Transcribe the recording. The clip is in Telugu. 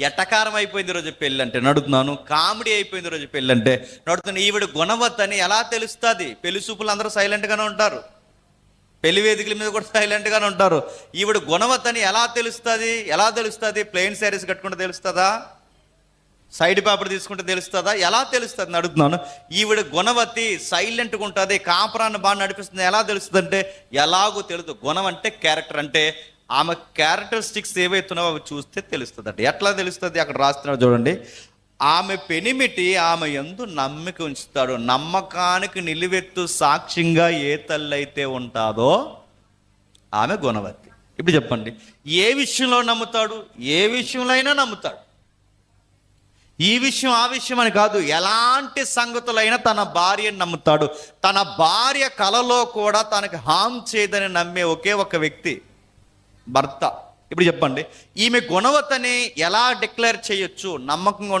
ఎటకారం అయిపోయింది రోజు పెళ్ళి అంటే నడుతున్నాను కామెడీ అయిపోయింది రోజు పెళ్ళి అంటే నడుతున్నాను ఈవిడ గుణవత్ అని ఎలా తెలుస్తుంది? పెళ్ళి చూపులు అందరూ సైలెంట్గానే ఉంటారు. పెళ్ళి వేదికల మీద కూడా సైలెంట్గానే ఉంటారు. ఈవిడ గుణవత్ అని ఎలా తెలుస్తుంది? ఎలా తెలుస్తుంది? ప్లెయిన్ శారీస్ కట్టుకుంటే తెలుస్తుందా? సైడ్ పేపర్ తీసుకుంటే తెలుస్తుందా? ఎలా తెలుస్తుంది? అని అడుగుతున్నాను ఈవిడ గుణవతి సైలెంట్గా ఉంటుంది కాపురాన్ని బాగా నడిపిస్తుంది ఎలా తెలుస్తుంది అంటే ఎలాగో తెలుదు. గుణం అంటే క్యారెక్టర్ అంటే ఆమె క్యారెక్టరిస్టిక్స్ ఏవైతున్నావో అవి చూస్తే తెలుస్తుంది ఎట్లా తెలుస్తుంది? అక్కడ రాస్తున్నారు చూడండి. ఆమె పెనిమిటి ఆమె ఎందు నమ్మిక ఉంచుతాడు. నమ్మకానికి నిలువెత్తు సాక్ష్యంగా ఏ తల్లైతే ఉంటాదో ఆమె గుణవతి ఇప్పుడు చెప్పండి. ఏ విషయంలో నమ్ముతాడు? ఏ విషయంలో అయినా నమ్ముతాడు. ఈ విషయం ఆ విషయం అని కాదు. ఎలాంటి సంగతులైనా తన భార్యను నమ్ముతాడు. తన భార్య కలలో కూడా తనకి హామ్ చేయదని నమ్మే ఒకే ఒక వ్యక్తి భర్త. ఇప్పుడు చెప్పండి ఈమె గుణవతని ఎలా డిక్లేర్ చేయొచ్చు? నమ్మకంగా